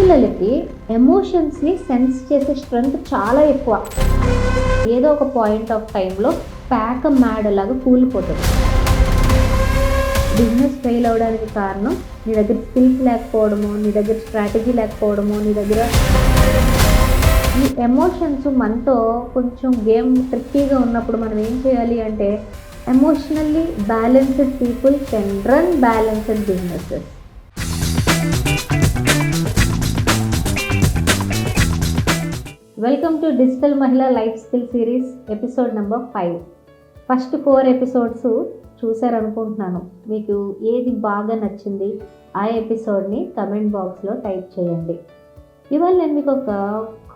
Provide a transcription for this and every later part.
పిల్లలకి ఎమోషన్స్ని సెన్స్ చేసే స్ట్రెంగ్త్ చాలా ఎక్కువ. ఏదో ఒక పాయింట్ ఆఫ్ టైంలో ప్యాక్ మ్యాడ్ లాగా కూలిపోతుంది. బిజినెస్ ఫెయిల్ అవడానికి కారణం నీ దగ్గర స్కిల్స్ లేకపోవడము నీ దగ్గర స్ట్రాటజీ లేకపోవడము నీ దగ్గర ఈ ఎమోషన్స్ మనతో కొంచెం గేమ్ ట్రిక్కీగా ఉన్నప్పుడు మనం ఏం చేయాలి అంటే emotionally balanced people can run balanced businesses welcome to digital Mahila life skill series episode number five first four episodes చూసారనుకుంటున్నాను మీకు ఏది బాగా నచ్చింది ఆ ఎపిసోడ్ని కమెంట్ బాక్స్లో టైప్ చేయండి. ఇవాళ నేను మీకు ఒక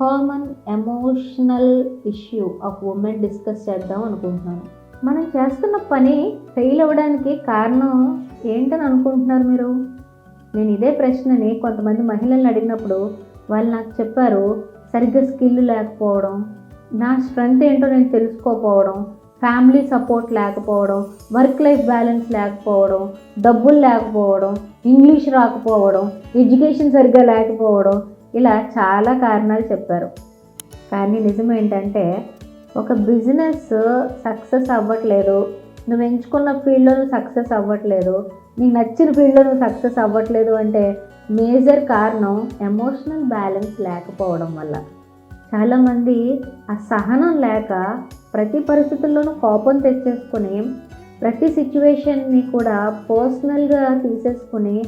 common emotional issue of women discuss చేద్దాం అనుకుంటున్నాను. మనం చేస్తున్న పని ఫెయిల్ అవ్వడానికి కారణం ఏంటని అనుకుంటున్నారు మీరు? నేను ఇదే ప్రశ్నని కొంతమంది మహిళలను అడిగినప్పుడు వాళ్ళు నాకు చెప్పారు సరిగ్గా స్కిల్ లేకపోవడం నా స్ట్రెంగ్త్ ఏంటో నేను తెలుసుకోకపోవడం ఫ్యామిలీ సపోర్ట్ లేకపోవడం వర్క్ లైఫ్ బ్యాలెన్స్ లేకపోవడం డబ్బులు లేకపోవడం ఇంగ్లీష్ రాకపోవడం ఎడ్యుకేషన్ సరిగ్గా లేకపోవడం ఇలా చాలా కారణాలు చెప్పారు. కానీ నిజం ఏంటంటే ఒక బిజినెస్ సక్సెస్ అవ్వట్లేదు నువ్వు ఎంచుకున్న ఫీల్డ్లో నువ్వు సక్సెస్ అవ్వట్లేదు నీకు నచ్చిన ఫీల్డ్లో నువ్వు సక్సెస్ అవ్వట్లేదు అంటే మేజర్ కారణం ఎమోషనల్ బ్యాలెన్స్ లేకపోవడం వల్ల. చాలామంది ఆ సహనం లేక ప్రతి పరిస్థితుల్లోనూ కోపం తెచ్చేసుకుని ప్రతి సిచ్యువేషన్ని కూడా పర్సనల్గా తీసేసుకుని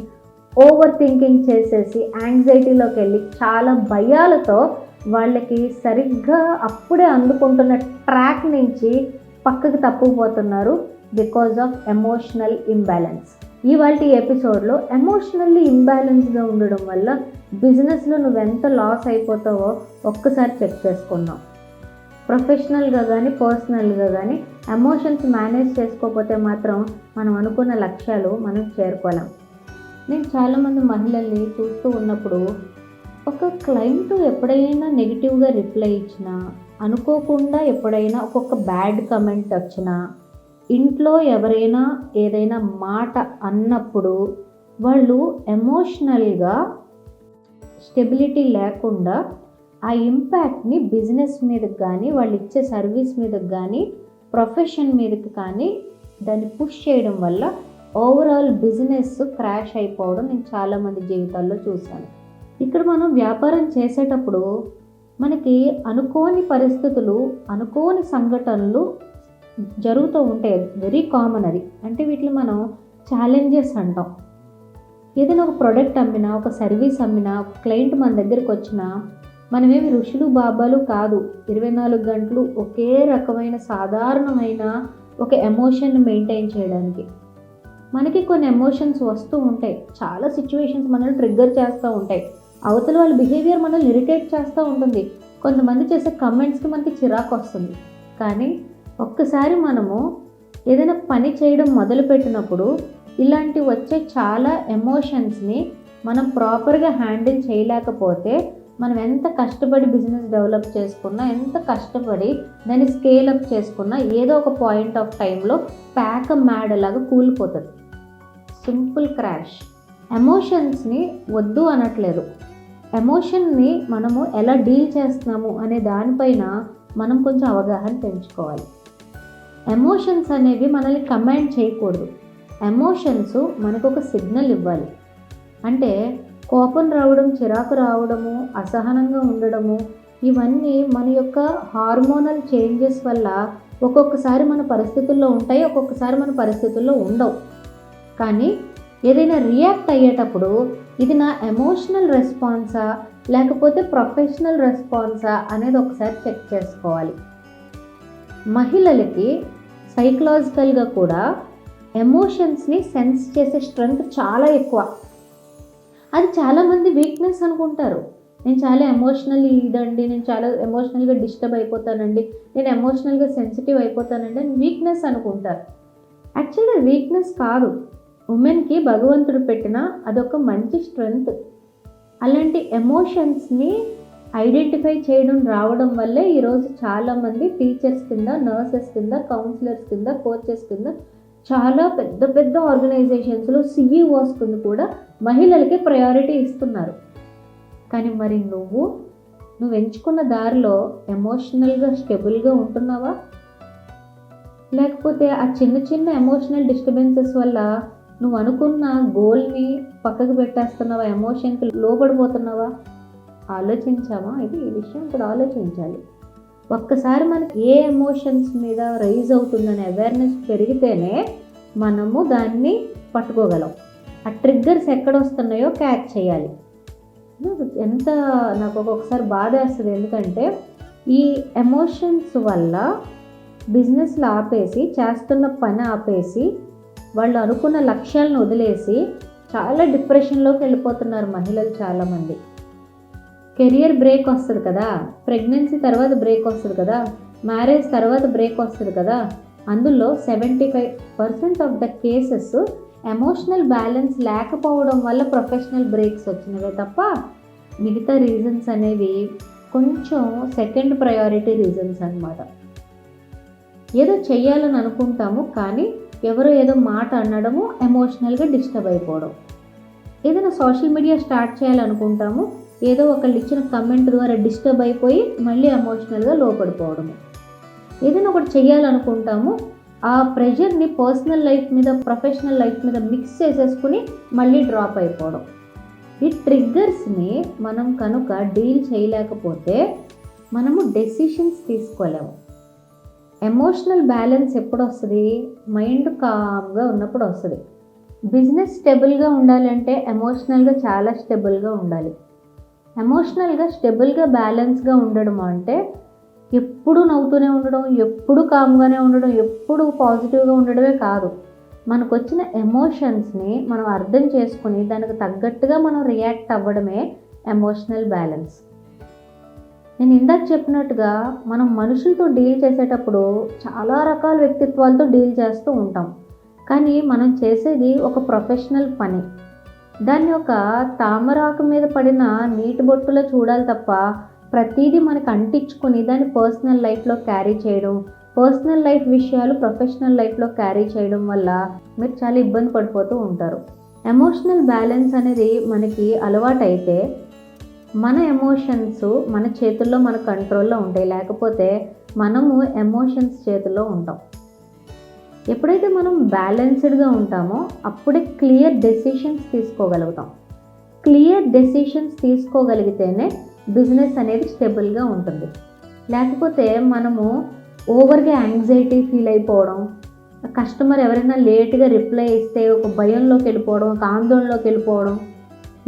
ఓవర్ థింకింగ్ చేసేసి యాంగ్జైటీలోకి వెళ్ళి చాలా భయాలతో వాళ్ళకి సరిగ్గా అప్పుడే అందుకుంటున్న ట్రాక్ నుంచి పక్కకు తప్పుపోతున్నారు బికాజ్ ఆఫ్ ఎమోషనల్ ఇంబ్యాలెన్స్. ఇవాళ ఎపిసోడ్లో ఎమోషనల్లీ ఇంబ్యాలెన్స్గా ఉండడం వల్ల బిజినెస్లో నువ్వు ఎంత లాస్ అయిపోతావో ఒక్కసారి చెక్ చేసుకుందాం. ప్రొఫెషనల్గా కానీ పర్సనల్గా కానీ ఎమోషన్స్ మేనేజ్ చేసుకోకపోతే మాత్రం మనం అనుకున్న లక్ష్యాలు మనం చేరుకోలేం. నేను చాలామంది మహిళల్ని చూస్తూ ఉన్నప్పుడు ఒక క్లయింట్ ఎప్పుడైనా నెగిటివ్గా రిప్లై ఇచ్చినా అనుకోకుండా ఎప్పుడైనా ఒక్కొక్క బ్యాడ్ కమెంట్ వచ్చినా ఇంట్లో ఎవరైనా ఏదైనా మాట అన్నప్పుడు వాళ్ళు ఎమోషనల్గా స్టెబిలిటీ లేకుండా ఆ ఇంపాక్ట్ని బిజినెస్ మీదకి కానీ వాళ్ళు ఇచ్చే సర్వీస్ మీదకి కానీ ప్రొఫెషన్ మీదకి కానీ దాన్ని పుష్ చేయడం వల్ల ఓవరాల్ బిజినెస్ క్రాష్ అయిపోవడం నేను చాలామంది జీవితాల్లో చూశాను. ఇక్కడ మనం వ్యాపారం చేసేటప్పుడు మనకి అనుకోని పరిస్థితులు అనుకోని సంఘటనలు జరుగుతూ ఉంటాయి వెరీ కామన్ అది. అంటే వీటిని మనం ఛాలెంజెస్ అంటాం. ఏదైనా ఒక ప్రోడక్ట్ అమ్మినా ఒక సర్వీస్ అమ్మినా ఒక క్లయింట్ మన దగ్గరికి వచ్చినా మనమేమి ఋషులు బాబాలు కాదు. ఇరవై నాలుగు గంటలు ఒకే రకమైన సాధారణమైన ఒక ఎమోషన్ మెయింటైన్ చేయడానికి. మనకి కొన్ని ఎమోషన్స్ వస్తూ ఉంటాయి. చాలా సిచ్యువేషన్స్ మనల్ని ట్రిగ్గర్ చేస్తూ ఉంటాయి. అవతల వాళ్ళ బిహేవియర్ మనల్ని ఇరిటేట్ చేస్తూ ఉంటుంది. కొంతమంది చేసే కమెంట్స్కి మనకి చిరాకు వస్తుంది. కానీ ఒక్కసారి మనము ఏదైనా పని చేయడం మొదలుపెట్టినప్పుడు ఇలాంటి వచ్చే చాలా ఎమోషన్స్ని మనం ప్రాపర్గా హ్యాండిల్ చేయలేకపోతే మనం ఎంత కష్టపడి బిజినెస్ డెవలప్ చేసుకున్నా ఎంత కష్టపడి దాన్ని స్కేల్ అప్ చేసుకున్నా ఏదో ఒక పాయింట్ ఆఫ్ టైంలో ప్యాక్ మ్యాడ్ లాగా కూలిపోతుంది. సింపుల్ క్రాష్ ఎమోషన్స్ని వద్దు అనట్లేదు. ఎమోషన్ని మనము ఎలా డీల్ చేస్తున్నాము అనే దానిపైన మనం కొంచెం అవగాహన పెంచుకోవాలి. ఎమోషన్స్ అనేవి మనల్ని కమాండ్ చేయకూడదు. ఎమోషన్స్ మనకు ఒక సిగ్నల్ ఇవ్వాలి. అంటే కోపం రావడం చిరాకు రావడము అసహనంగా ఉండడము ఇవన్నీ మన యొక్క హార్మోనల్ చేంజెస్ వల్ల ఒక్కొక్కసారి మన పరిస్థితుల్లో ఉంటాయి ఒక్కొక్కసారి మన పరిస్థితుల్లో ఉండవు. కానీ ఏదైనా రియాక్ట్ అయ్యేటప్పుడు ఇది నా ఎమోషనల్ రెస్పాన్సా లేకపోతే ప్రొఫెషనల్ రెస్పాన్సా అనేది ఒకసారి చెక్ చేసుకోవాలి. మహిళలకి సైకలాజికల్గా కూడా ఎమోషన్స్ని సెన్స్ చేసే స్ట్రెంగ్త్ చాలా ఎక్కువ. అది చాలామంది వీక్నెస్ అనుకుంటారు. నేను చాలా ఎమోషనల్ ఇదండి నేను చాలా ఎమోషనల్గా డిస్టర్బ్ అయిపోతానండి నేను ఎమోషనల్గా సెన్సిటివ్ అయిపోతానండి అని వీక్నెస్ అనుకుంటారు. యాక్చువల్గా వీక్నెస్ కాదు. ఉమెన్కి భగవంతుడు పెట్టిన అదొక మంచి స్ట్రెంగ్త్ అలాంటి ఎమోషన్స్ని ఐడెంటిఫై చేయడం రావడం వల్లే ఈరోజు చాలామంది టీచర్స్ కింద నర్సెస్ కింద కౌన్సిలర్స్ కింద కోచెస్ కింద చాలా పెద్ద పెద్ద ఆర్గనైజేషన్స్లో సిఈఓస్ కింద కూడా మహిళలకి ప్రయారిటీ ఇస్తున్నారు. కానీ మరి నువ్వు నువ్వు ఎంచుకున్న దారిలో ఎమోషనల్గా స్టెబుల్గా ఉంటున్నావా? లేకపోతే ఆ చిన్న చిన్న ఎమోషనల్ డిస్టర్బెన్సెస్ వల్ల నువ్వు అనుకున్న గోల్ని పక్కకు పెట్టేస్తున్నావా? ఎమోషన్కి లోపడిపోతున్నావా ఆలోచించామా? ఇది ఈ విషయం కూడా ఆలోచించాలి. ఒక్కసారి మనకి ఏ ఎమోషన్స్ మీద రైజ్ అవుతుందనే అవేర్నెస్ పెరిగితేనే మనము దాన్ని పట్టుకోగలం. ఆ ట్రిగ్గర్స్ ఎక్కడ వస్తున్నాయో క్యాచ్ చేయాలి. ఎంత నాకు ఒక్కొక్కసారి బాధ వేస్తుంది ఎందుకంటే ఈ ఎమోషన్స్ వల్ల బిజినెస్లు ఆపేసి చేస్తున్న పని ఆపేసి వాళ్ళు అనుకున్న లక్ష్యాలను వదిలేసి చాలా డిప్రెషన్లోకి వెళ్ళిపోతున్నారు మహిళలు చాలామంది. కెరియర్ బ్రేక్ వస్తుంది కదా ప్రెగ్నెన్సీ తర్వాత బ్రేక్ వస్తుంది కదా మ్యారేజ్ తర్వాత బ్రేక్ వస్తుంది కదా అందులో seventy five percent of the cases emotional balance లేకపోవడం వల్ల ప్రొఫెషనల్ బ్రేక్స్ వచ్చినవే తప్ప మిగతా రీజన్స్ అనేవి కొంచెం సెకండ్ ప్రయారిటీ రీజన్స్ అనమాట ఏదో చెయ్యాలని అనుకుంటాము కానీ ఎవరో ఏదో మాట అనడము ఎమోషనల్గా డిస్టర్బ్ అయిపోవడం. ఏదైనా సోషల్ మీడియా స్టార్ట్ చేయాలనుకుంటాము ఏదో ఒకళ్ళు ఇచ్చిన కమెంట్ ద్వారా డిస్టర్బ్ అయిపోయి మళ్ళీ ఎమోషనల్గా లోపడిపోవడము. ఏదైనా ఒకటి చెయ్యాలనుకుంటాము ఆ ప్రెషర్ని పర్సనల్ లైఫ్ మీద ప్రొఫెషనల్ లైఫ్ మీద మిక్స్ చేసేసుకుని మళ్ళీ డ్రాప్ అయిపోవడం. ఈ ట్రిగ్గర్స్ని మనం కనుక డీల్ చేయలేకపోతే మనము డెసిషన్స్ తీసుకోలేము. ఎమోషనల్ బ్యాలెన్స్ ఎప్పుడు వస్తుంది మైండ్ కామ్గా ఉన్నప్పుడు వస్తుంది బిజినెస్ స్టెబుల్గా ఉండాలంటే ఎమోషనల్గా చాలా స్టెబుల్గా ఉండాలి. ఎమోషనల్గా స్టెబుల్గా బ్యాలెన్స్గా ఉండడం అంటే ఎప్పుడు నవ్వుతూనే ఉండడం ఎప్పుడు కామ్గానే ఉండడం ఎప్పుడు పాజిటివ్గా ఉండడమే కాదు. మనకు వచ్చిన ఎమోషన్స్ని మనం అర్థం చేసుకుని దానికి తగ్గట్టుగా మనం రియాక్ట్ అవ్వడమే ఎమోషనల్ బ్యాలెన్స్. నేను ఇందాక చెప్పినట్టుగా మనం మనుషులతో డీల్ చేసేటప్పుడు చాలా రకాల వ్యక్తిత్వాలతో డీల్ చేస్తూ ఉంటాం. కానీ మనం చేసేది ఒక ప్రొఫెషనల్ పని. దాన్ని ఒక తామరాకు మీద పడిన నీటి బొట్టులో చూడాలి తప్ప ప్రతిదీ మనకు అంటించుకొని దాన్ని పర్సనల్ లైఫ్లో క్యారీ చేయడం పర్సనల్ లైఫ్ విషయాలు ప్రొఫెషనల్ లైఫ్లో క్యారీ చేయడం వల్ల మీరు చాలా ఇబ్బంది పడిపోతూ ఉంటారు. ఎమోషనల్ బ్యాలెన్స్ అనేది మనకి అలవాటైతే మన ఎమోషన్స్ మన చేతుల్లో మన కంట్రోల్లో ఉంటాయి. లేకపోతే మనము ఎమోషన్స్ చేతుల్లో ఉంటాం. ఎప్పుడైతే మనం బ్యాలెన్స్డ్గా ఉంటామో అప్పుడే క్లియర్ డెసిషన్స్ తీసుకోగలుగుతాం. క్లియర్ డెసిషన్స్ తీసుకోగలిగితేనే బిజినెస్ అనేది స్టెబుల్గా ఉంటుంది. లేకపోతే మనము ఓవర్గా యాంగ్జైటీ ఫీల్ అయిపోవడం కస్టమర్ ఎవరైనా లేట్గా రిప్లై ఇస్తే ఒక భయంలోకి వెళ్ళిపోవడం ఒక ఆందోళనలోకి వెళ్ళిపోవడం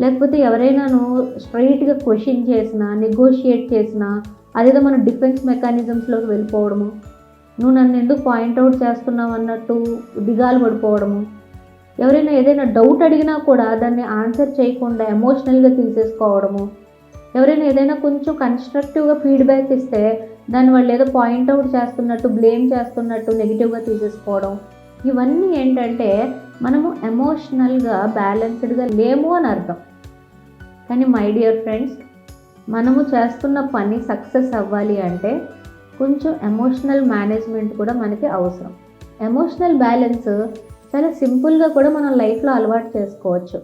లేకపోతే ఎవరైనాను స్ట్రైట్గా క్వశ్చన్ చేసినా నెగోషియేట్ చేసినా అదేదో మన డిఫెన్స్ మెకానిజమ్స్లోకి వెళ్ళిపోవడము నువ్వు నన్ను ఎందుకు పాయింట్అవుట్ చేస్తున్నావు అన్నట్టు దిగాలు పడిపోవడము? ఎవరైనా ఏదైనా డౌట్ అడిగినా కూడా దాన్ని ఆన్సర్ చేయకుండా ఎమోషనల్గా తీసేసుకోవడము. ఎవరైనా ఏదైనా కొంచెం కన్స్ట్రక్టివ్గా ఫీడ్బ్యాక్ ఇస్తే దాన్ని వాళ్ళు ఏదో పాయింట్అవుట్ చేస్తున్నట్టు బ్లేమ్ చేస్తున్నట్టు నెగిటివ్గా తీసేసుకోవడం. ఇవన్నీ ఏంటంటే మనము ఎమోషనల్గా బ్యాలెన్స్డ్గా లేము అని అర్థం. కానీ మై డియర్ ఫ్రెండ్స్ మనము చేస్తున్న పని సక్సెస్ అవ్వాలి అంటే కొంచెం ఎమోషనల్ మేనేజ్మెంట్ కూడా మనకి అవసరం. ఎమోషనల్ బ్యాలెన్స్ చాలా సింపుల్గా కూడా మనం లైఫ్లో అలవాటు చేసుకోవచ్చు.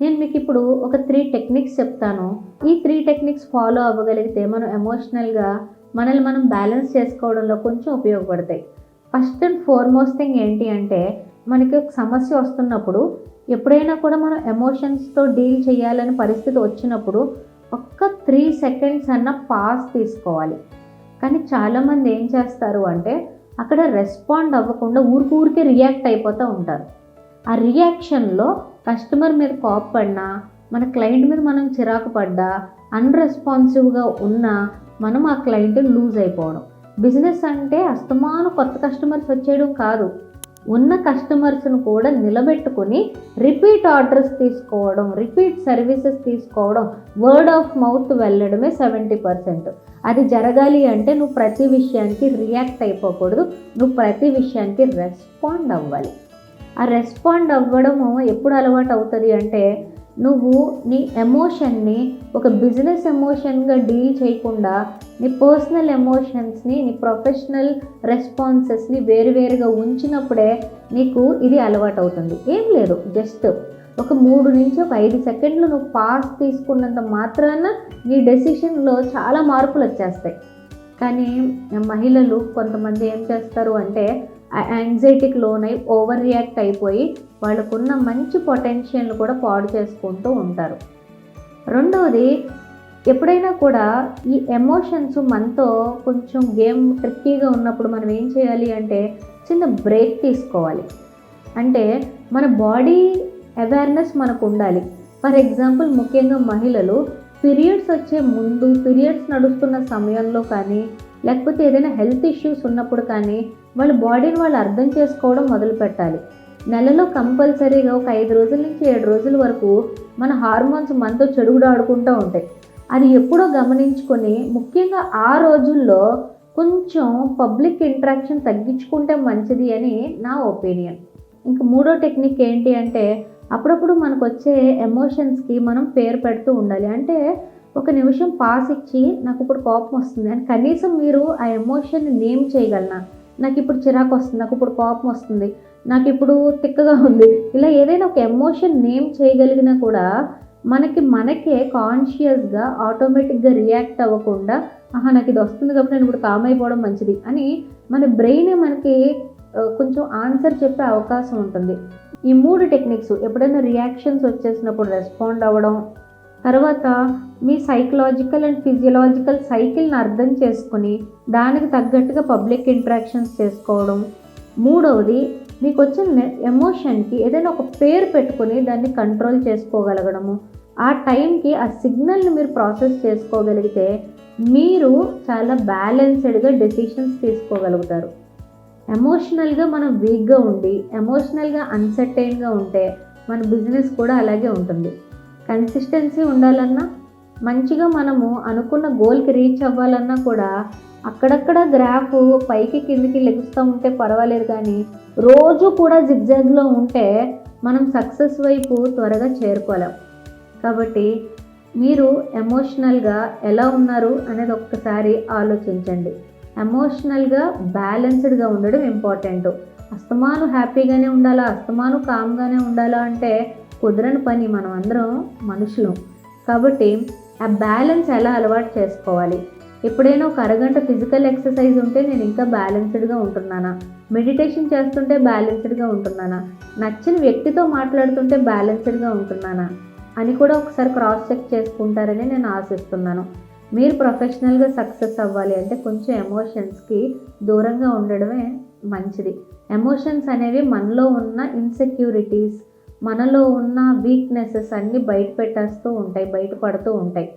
నేను మీకు ఇప్పుడు ఒక త్రీ టెక్నిక్స్ చెప్తాను. ఈ త్రీ టెక్నిక్స్ ఫాలో అవ్వగలిగితే మనం ఎమోషనల్గా మనల్ని మనం బ్యాలెన్స్ చేసుకోవడంలో కొంచెం ఉపయోగపడతాయి. ఫస్ట్ అండ్ ఫార్మోస్ట్ థింగ్ ఏంటి అంటే మనకి ఒక సమస్య వస్తున్నప్పుడు ఎప్పుడైనా కూడా మనం ఎమోషన్స్తో డీల్ చేయాలని పరిస్థితి వచ్చినప్పుడు ఒక్క త్రీ సెకండ్స్ అన్న పాస్ తీసుకోవాలి. కానీ చాలామంది ఏం చేస్తారు అంటే అక్కడ రెస్పాండ్ అవ్వకుండా ఊరికి ఊరికే రియాక్ట్ అయిపోతూ ఉంటారు. ఆ రియాక్షన్లో కస్టమర్ మీద కోప్పడినా మన క్లయింట్ మీద మనం చిరాకు పడ్డా అన్రెస్పాన్సివ్గా ఉన్నా మనం ఆ క్లయింట్ లూజ్ అయిపోవడం. బిజినెస్ అంటే అస్తమాను కొత్త కస్టమర్స్ వచ్చేయడం కాదు. ఉన్న కస్టమర్స్ను కూడా నిలబెట్టుకొని రిపీట్ ఆర్డర్స్ తీసుకోవడం రిపీట్ సర్వీసెస్ తీసుకోవడం వర్డ్ ఆఫ్ మౌత్ వెళ్ళడమే సెవెంటీ పర్సెంట్ అది జరగాలి అంటే నువ్వు ప్రతి విషయానికి రియాక్ట్ అయిపోకూడదు. నువ్వు ప్రతి విషయానికి రెస్పాండ్ అవ్వాలి. ఆ రెస్పాండ్ అవ్వడము ఎప్పుడు అలవాటు అవుతుంది అంటే నువ్వు నీ ఎమోషన్ని ఒక బిజినెస్ ఎమోషన్గా డీల్ చేయకుండా నీ పర్సనల్ ఎమోషన్స్ని నీ ప్రొఫెషనల్ రెస్పాన్సెస్ని వేరువేరుగా ఉంచినప్పుడే నీకు ఇది అలవాటు అవుతుంది ఏం లేదు జస్ట్ ఒక మూడు నుంచి ఒక ఐదు సెకండ్లు నువ్వు పాస్ తీసుకున్నంత మాత్రాన నీ డెసిషన్లో చాలా మార్పులు వచ్చేస్తాయి కానీ మహిళలు కొంతమంది ఏం చేస్తారు అంటే యాంగ్జైటీకి లోనై ఓవర్ రియాక్ట్ అయిపోయి వాళ్ళకున్న మంచి పొటెన్షియల్ని కూడా పాడు చేసుకుంటూ ఉంటారు. రెండవది ఎప్పుడైనా కూడా ఈ ఎమోషన్స్ మనతో కొంచెం గేమ్ ట్రిక్కీగా ఉన్నప్పుడు మనం ఏం చేయాలి అంటే చిన్న బ్రేక్ తీసుకోవాలి. అంటే మన బాడీ అవేర్నెస్ మనకు ఉండాలి. ఫర్ ఎగ్జాంపుల్ ముఖ్యంగా మహిళలు పీరియడ్స్ వచ్చే ముందు పీరియడ్స్ నడుస్తున్న సమయంలో కానీ లేకపోతే ఏదైనా హెల్త్ ఇష్యూస్ ఉన్నప్పుడు కానీ వాళ్ళ బాడీని వాళ్ళు అర్థం చేసుకోవడం మొదలు పెట్టాలి. నెలలో కంపల్సరీగా ఒక ఐదు రోజుల నుంచి ఏడు రోజుల వరకు మన హార్మోన్స్ మనతో చెడుగుడు ఆడుకుంటూ ఉంటాయి. అది ఎప్పుడో గమనించుకొని ముఖ్యంగా ఆ రోజుల్లో కొంచెం పబ్లిక్ ఇంట్రాక్షన్ తగ్గించుకుంటే మంచిది అని నా ఒపీనియన్. ఇంకా మూడో టెక్నిక్ ఏంటి అంటే అప్పుడప్పుడు మనకు వచ్చే ఎమోషన్స్కి మనం పేరు పెడుతూ ఉండాలి. అంటే ఒక నిమిషం పాస్ ఇచ్చి నాకు ఇప్పుడు కోపం వస్తుంది అని కనీసం మీరు ఆ ఎమోషన్ని నేమ్ చేయగలనా? నాకు ఇప్పుడు చిరాకు వస్తుంది నాకు ఇప్పుడు కోపం వస్తుంది నాకు ఇప్పుడు తిక్కగా ఉంది. ఇలా ఏదైనా ఒక ఎమోషన్ నేమ్ చేయగలిగినా కూడా మనకి మనకే కాన్షియస్గా ఆటోమేటిక్గా రియాక్ట్ అవ్వకుండా ఆహా నాకు ఇది వస్తుంది కాబట్టి నేను ఇప్పుడు కామ్ అయిపోవడం మంచిది అని మన బ్రెయిన్ మనకి కొంచెం ఆన్సర్ చెప్పే అవకాశం ఉంటుంది. ఈ మూడు టెక్నిక్స్ ఎప్పుడైనా రియాక్షన్స్ వచ్చేసినప్పుడు రెస్పాండ్ అవ్వడం తర్వాత మీ సైకలాజికల్ అండ్ ఫిజియలాజికల్ సైకిల్ని అర్థం చేసుకుని దానికి తగ్గట్టుగా పబ్లిక్ ఇంట్రాక్షన్స్ చేసుకోవడం. మూడవది మీకు వచ్చిన ఎమోషన్కి ఏదైనా ఒక పేరు పెట్టుకొని దాన్ని కంట్రోల్ చేసుకోగలగడము. ఆ టైంకి ఆ సిగ్నల్ని మీరు ప్రాసెస్ చేసుకోగలిగితే మీరు చాలా బ్యాలెన్స్డ్గా డెసిషన్స్ తీసుకోగలుగుతారు. ఎమోషనల్గా మనం వీక్గా ఉండి ఎమోషనల్గా అన్సర్టైన్గా ఉంటే మన బిజినెస్ కూడా అలాగే ఉంటుంది. కన్సిస్టెన్సీ ఉండాలన్నా మంచిగా మనము అనుకున్న గోల్కి రీచ్ అవ్వాలన్నా కూడా అక్కడక్కడ గ్రాఫ్ పైకి కిందికి లెగుస్తూ ఉంటే పర్వాలేదు కానీ రోజు కూడా జిగ్జాగ్లో ఉంటే మనం సక్సెస్ వైపు త్వరగా చేరుకోలేం. కాబట్టి మీరు ఎమోషనల్గా ఎలా ఉన్నారు అనేది ఒక్కసారి ఆలోచించండి. ఎమోషనల్గా బ్యాలెన్స్డ్గా ఉండడం ఇంపార్టెంట్. అస్తమాను హ్యాపీగానే ఉండాలా? అస్తమాను కామ్గానే ఉండాలా అంటే కుదరని పని మనం అందరం మనుషులం. కాబట్టి ఆ బ్యాలెన్స్ ఎలా అలవాటు చేసుకోవాలి? ఎప్పుడైనా ఒక అరగంట ఫిజికల్ ఎక్సర్సైజ్ ఉంటే నేను ఇంకా బ్యాలెన్స్డ్గా ఉంటున్నానా? మెడిటేషన్ చేస్తుంటే బ్యాలెన్స్డ్గా ఉంటున్నానా? నచ్చిన వ్యక్తితో మాట్లాడుతుంటే బ్యాలెన్స్డ్గా ఉంటున్నానా? అని కూడా ఒకసారి క్రాస్ చెక్ చేసుకుంటారని నేను ఆశిస్తున్నాను. మీరు ప్రొఫెషనల్గా సక్సెస్ అవ్వాలి అంటే కొంచెం ఎమోషన్స్కి దూరంగా ఉండడమే మంచిది. ఎమోషన్స్ అనేవి మనలో ఉన్న ఇన్సెక్యూరిటీస్ మనలో ఉన్న వీక్నెసెస్ అన్నీ బయట పెట్టేస్తూ ఉంటాయి బయటపడుతూ ఉంటాయి.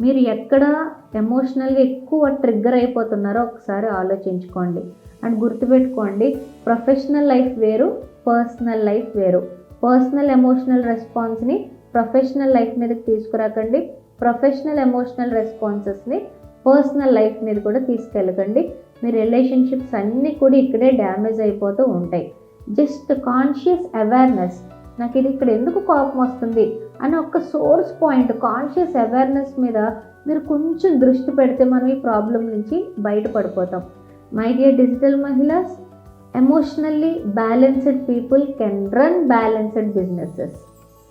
మీరు ఎక్కడ ఎమోషనల్గా ఎక్కువ ట్రిగ్గర్ అయిపోతున్నారో ఒకసారి ఆలోచించుకోండి. అండ్ గుర్తుపెట్టుకోండి ప్రొఫెషనల్ లైఫ్ వేరు పర్సనల్ లైఫ్ వేరు. పర్సనల్ ఎమోషనల్ రెస్పాన్స్ని ప్రొఫెషనల్ లైఫ్ మీదకి తీసుకురాకండి. ప్రొఫెషనల్ ఎమోషనల్ రెస్పాన్సెస్ని పర్సనల్ లైఫ్ మీద కూడా తీసుకెళ్ళకండి. మీ రిలేషన్షిప్స్ అన్నీ కూడా ఇక్కడే డ్యామేజ్ అయిపోతూ ఉంటాయి. జస్ట్ కాన్షియస్ అవేర్నెస్ నాకు ఇది ఇక్కడ ఎందుకు కోపం వస్తుంది? అని ఒక సోర్స్ పాయింట్ కాన్షియస్ అవేర్నెస్ మీద మీరు కొంచెం దృష్టి పెడితే మనం ఈ ప్రాబ్లం నుంచి బయటపడిపోతాం. My dear digital Mahilas emotionally balanced people can run balanced businesses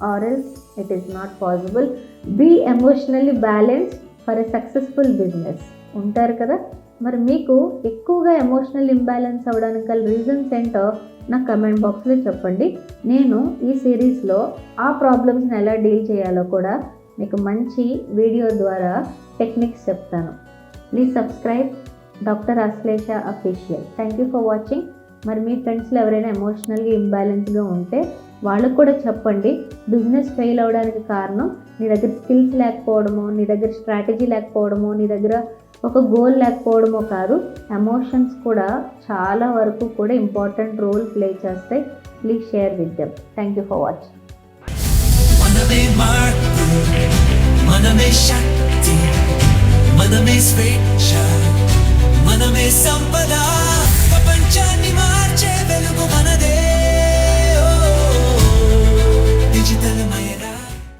or else it is not possible be emotionally balanced for a successful business ఉంటారు కదా? మరి మీకు ఎక్కువగా ఎమోషనల్ ఇంబ్యాలెన్స్ అవ్వడానికి గల రీజన్స్ ఏంటో నా కమెంట్ బాక్స్లో చెప్పండి. నేను ఈ సిరీస్లో ఆ ప్రాబ్లమ్స్ని ఎలా డీల్ చేయాలో కూడా మీకు మంచి వీడియో ద్వారా టెక్నిక్స్ చెప్తాను. Please subscribe doctor Ashlesha official thank you for watching మరి మీ ఫ్రెండ్స్లో ఎవరైనా ఎమోషనల్గా ఇంబ్యాలెన్స్గా ఉంటే వాళ్ళకు కూడా చెప్పండి. బిజినెస్ ఫెయిల్ అవడానికి కారణం నీ దగ్గర స్కిల్స్ లేకపోవడము నీ దగ్గర స్ట్రాటజీ లేకపోవడము నీ దగ్గర ఒక గోల్ లేకపోవడమో కాదు ఎమోషన్స్ కూడా చాలా వరకు కూడా ఇంపార్టెంట్ రోల్ ప్లే చేస్తాయి. Please share with them thank you for watching మనమే మార్పు మనమే శక్తి మనమే స్వేచ్ఛ మనమే సంపద.